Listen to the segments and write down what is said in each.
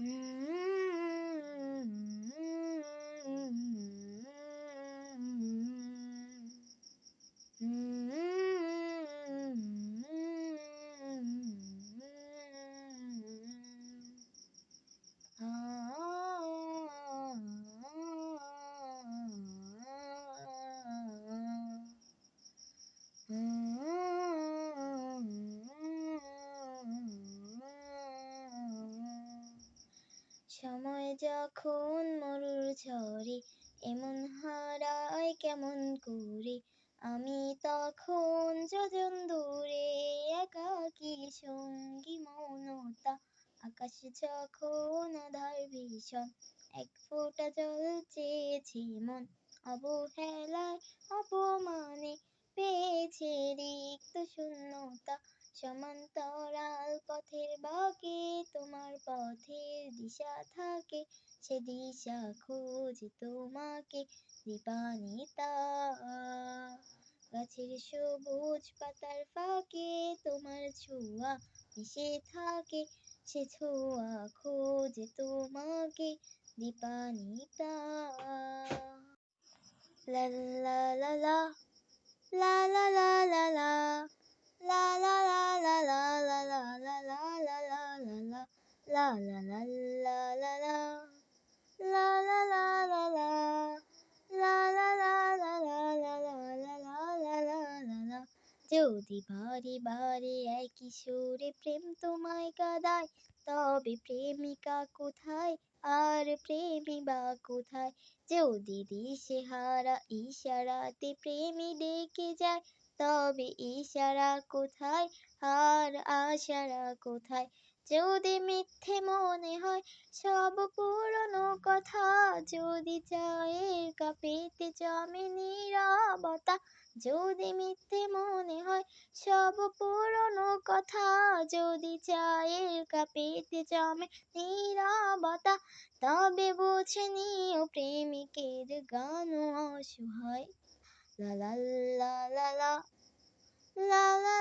Mm-hmm. সময় যখন মরুর ঝরে এমন হারায় কেমন করে? আমি তখন যোজন দূরে একাকী সঙ্গী মৌনতা? আকাশ যখন আধার ভীষণ, এক ফোঁটা জল চেয়েছি মন। অবহেলায় সমান্তরাল পথের বাকি, তোমার পথের দিশা থাকে, সে দিশা খোঁজে তোমাকে, দীপানিতা। গাছের সবুজ পাতার ফাঁকে, তোমার ছোঁয়া মিশে থাকে, সে ছোঁয়া খোঁজে তোমাকে, দীপানিতা। লা লা লা la la la la la la la la la la la la La la la la la la la la la la যদি বারে বারে একই সুরে প্রেম তোমায় কাদায় তবে প্রেমিকা কোথায় আর প্রেমী বা কোথায় যদি দিশে হারা ইশারাতে প্রেমী ডেকে যায় তবে ইশারা কোথায় আর আশারা কোথায় যদি মিথ্যে মনে হয়, সব পুরনো কথা। যদি চায়ের কাপেতে জমে নীরবতা যদি মিথ্যে মনে হয়, সব পুরনো কথা। যদি চায়ের কাপেতে জমে নীরবতা তবে বুঝে নিও প্রেমিকের গান অসহায়। লা লা লা লা লা La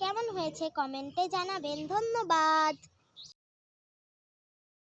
কেমন হয়েছে কমেন্টে জানাবেন ধন্যবাদ